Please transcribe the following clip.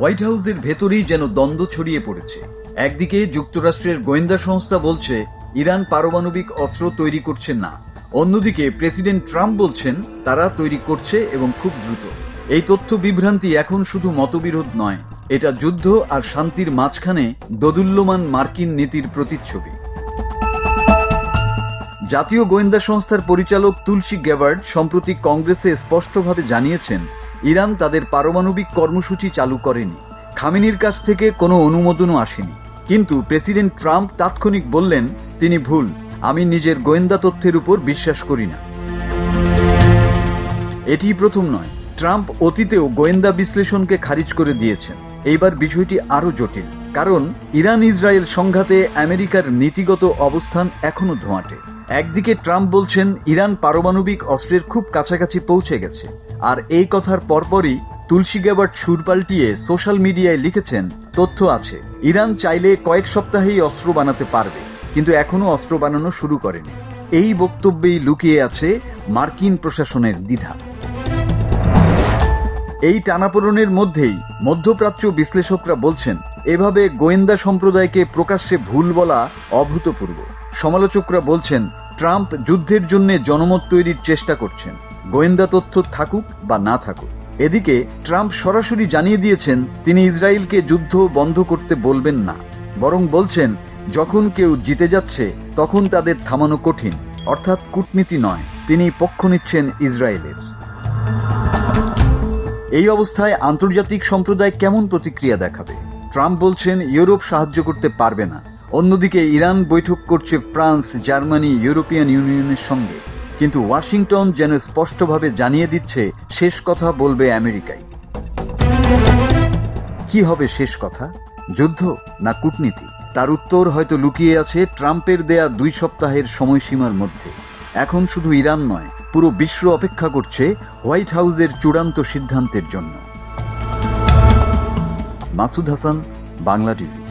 White হাউসের ভেতরেই যেন দ্বন্দ্ব ছড়িয়ে পড়েছে। একদিকে যুক্তরাষ্ট্রের গোয়েন্দা সংস্থা বলছে, ইরান পারমাণবিক অস্ত্র তৈরি করছে না। অন্যদিকে প্রেসিডেন্ট ট্রাম্প বলছেন, তারা তৈরি করছে এবং খুব দ্রুত। এই তথ্য বিভ্রান্তি এখন শুধু মতবিরোধ নয়, এটা যুদ্ধ আর শান্তির মাঝখানে দোদুল্যমান মার্কিন নীতির প্রতিচ্ছবি। জাতীয় গোয়েন্দা সংস্থার পরিচালক তুলসী গেভার্ড সম্প্রতি কংগ্রেসে স্পষ্টভাবে জানিয়েছেন ইরান তাদের পারমাণবিক কর্মসূচি চালু করেনি। খামিনির কাছ থেকে কোনো অনুমোদনও আসেনি। কিন্তু প্রেসিডেন্ট ট্রাম্প তাৎক্ষণিক বললেন, তিনি ভুল, আমি নিজের গোয়েন্দা তথ্যের উপর বিশ্বাস করি না। এটি প্রথম নয়। ট্রাম্প অতীতেও গোয়েন্দা বিশ্লেষণকে খারিজ করে দিয়েছেন। এইবার বিষয়টি আরও জটিল, কারণ ইরান ইসরায়েল সংঘাতে আমেরিকার নীতিগত অবস্থান এখনও ধোঁয়াটে। একদিকে ট্রাম্প বলছেন, ইরান পারমাণবিক অস্ত্রের খুব কাছাকাছি পৌঁছে গেছে। আর এই কথার পরপরই তুলসী গেবার সুর পাল্টিয়ে সোশ্যাল মিডিয়ায় লিখেছেন, তথ্য আছে, ইরান চাইলে কয়েক সপ্তাহেই অস্ত্র বানাতে পারবে, কিন্তু এখনও অস্ত্র বানানো শুরু করেনি। এই বক্তব্যেই লুকিয়ে আছে মার্কিন প্রশাসনের দ্বিধা। এই টানাপোড়নের মধ্যেই মধ্যপ্রাচ্য বিশ্লেষকরা বলছেন, এভাবে গোয়েন্দা সম্প্রদায়কে প্রকাশ্যে ভুল বলা অভূতপূর্ব। সমালোচকরা বলছেন, ট্রাম্প যুদ্ধের জন্য জনমত তৈরির চেষ্টা করছেন। গোয়েন্দা তথ্য থাকুক বা না থাকুক। এদিকে, ট্রাম্প সরাসরি জানিয়ে দিয়েছেন, তিনি ইসরায়েলকে যুদ্ধ বন্ধ করতে বলবেন না। বরং বলছেন, যখন কেউ জিতে যাচ্ছে, তখন তাদের থামানো কঠিন। অর্থাৎ কূটনীতি নয়। তিনি পক্ষ নিচ্ছেন ইসরায়েলের। এই অবস্থায় আন্তর্জাতিক সম্প্রদায় কেমন প্রতিক্রিয়া দেখাবে? ট্রাম্প বলছেন, ইউরোপ সাহায্য করতে পারবে না। অন্যদিকে ইরান বৈঠক করছে ফ্রান্স, জার্মানি, ইউরোপিয়ান ইউনিয়নের সঙ্গে। কিন্তু ওয়াশিংটন যেন স্পষ্টভাবে জানিয়ে দিচ্ছে, শেষ কথা বলবে আমেরিকাই। কি হবে শেষ কথা? যুদ্ধ না কূটনীতি? তার উত্তর হয়তো লুকিয়ে আছে ট্রাম্পের দেয়া দুই সপ্তাহের সময়সীমার মধ্যে। এখন শুধু ইরান নয় পুরো বিশ্ব অপেক্ষা করছে হোয়াইট হাউসের চূড়ান্ত সিদ্ধান্তের জন্য। মাসুদ হাসান বাংলা টিভি।